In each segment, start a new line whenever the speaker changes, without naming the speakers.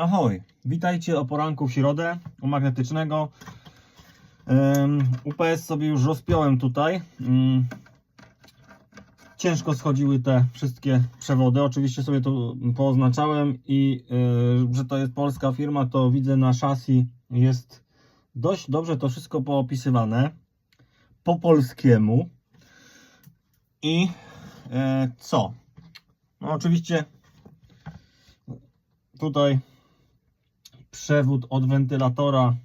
Ahoj, witajcie o poranku w środę u magnetycznego. UPS sobie już rozpiąłem tutaj. Ym, ciężko schodziły te wszystkie przewody. Oczywiście sobie to pooznaczałem i yy, że to jest polska firma, to widzę na szasi jest dość dobrze to wszystko poopisywane po polskiemu. I e, co? No oczywiście tutaj przewód od wentylatora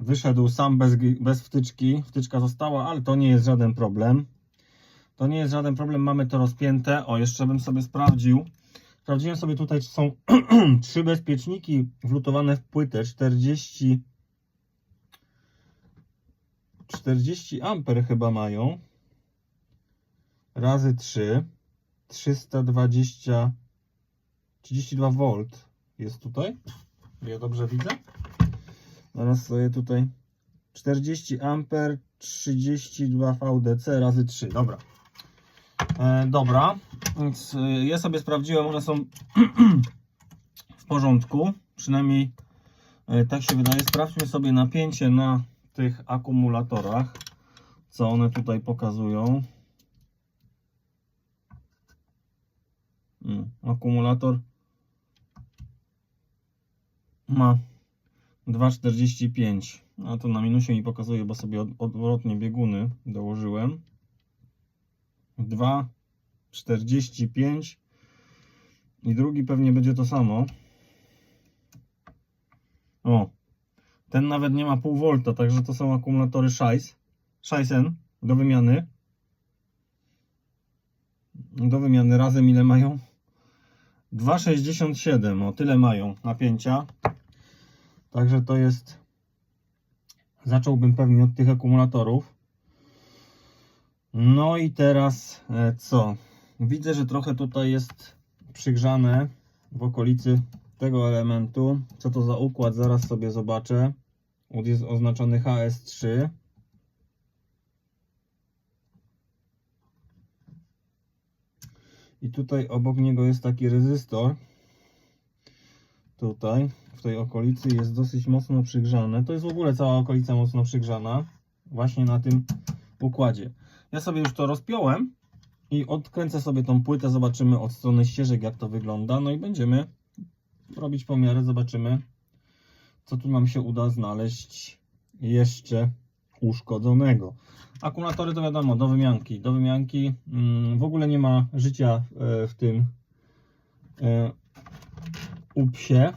wyszedł sam bez, bez wtyczki. Wtyczka została, ale to nie jest żaden problem. To nie jest żaden problem, mamy to rozpięte. O, jeszcze bym sobie sprawdził. Sprawdziłem sobie tutaj, czy są trzy bezpieczniki wlutowane w płytę 40 40 amper chyba mają. Razy 3 320 32 V jest tutaj. Ja dobrze widzę. Zaraz sobie tutaj 40 amper 32 VDC razy 3. Dobra. E, dobra. Więc e, ja sobie sprawdziłem, one są w porządku. Przynajmniej e, tak się wydaje. Sprawdźmy sobie napięcie na tych akumulatorach. Co one tutaj pokazują. Mm, Akumulator ma 2,45. A to na minusie mi pokazuje, bo sobie od, odwrotnie bieguny dołożyłem. 2,45 i drugi pewnie będzie to samo. O, ten nawet nie ma pół volta, także to są akumulatory Scheiss. Scheissen do wymiany. Do wymiany razem ile mają? 2,67, o tyle mają napięcia. Także to jest. Zacząłbym pewnie od tych akumulatorów. No i teraz e, co? Widzę, że trochę tutaj jest przygrzane w okolicy tego elementu. Co to za układ? Zaraz sobie zobaczę. Ud jest oznaczony HS3. I tutaj obok niego jest taki rezystor. Tutaj, w tej okolicy jest dosyć mocno przygrzane. To jest w ogóle cała okolica mocno przygrzana. Właśnie na tym układzie. Ja sobie już to rozpiąłem i odkręcę sobie tą płytę. Zobaczymy od strony ścieżek jak to wygląda. No i będziemy robić pomiary. Zobaczymy co tu nam się uda znaleźć jeszcze uszkodzonego. Akumulatory to wiadomo, do wymianki. Do wymianki mm, w ogóle nie ma życia e, w tym e, upsie.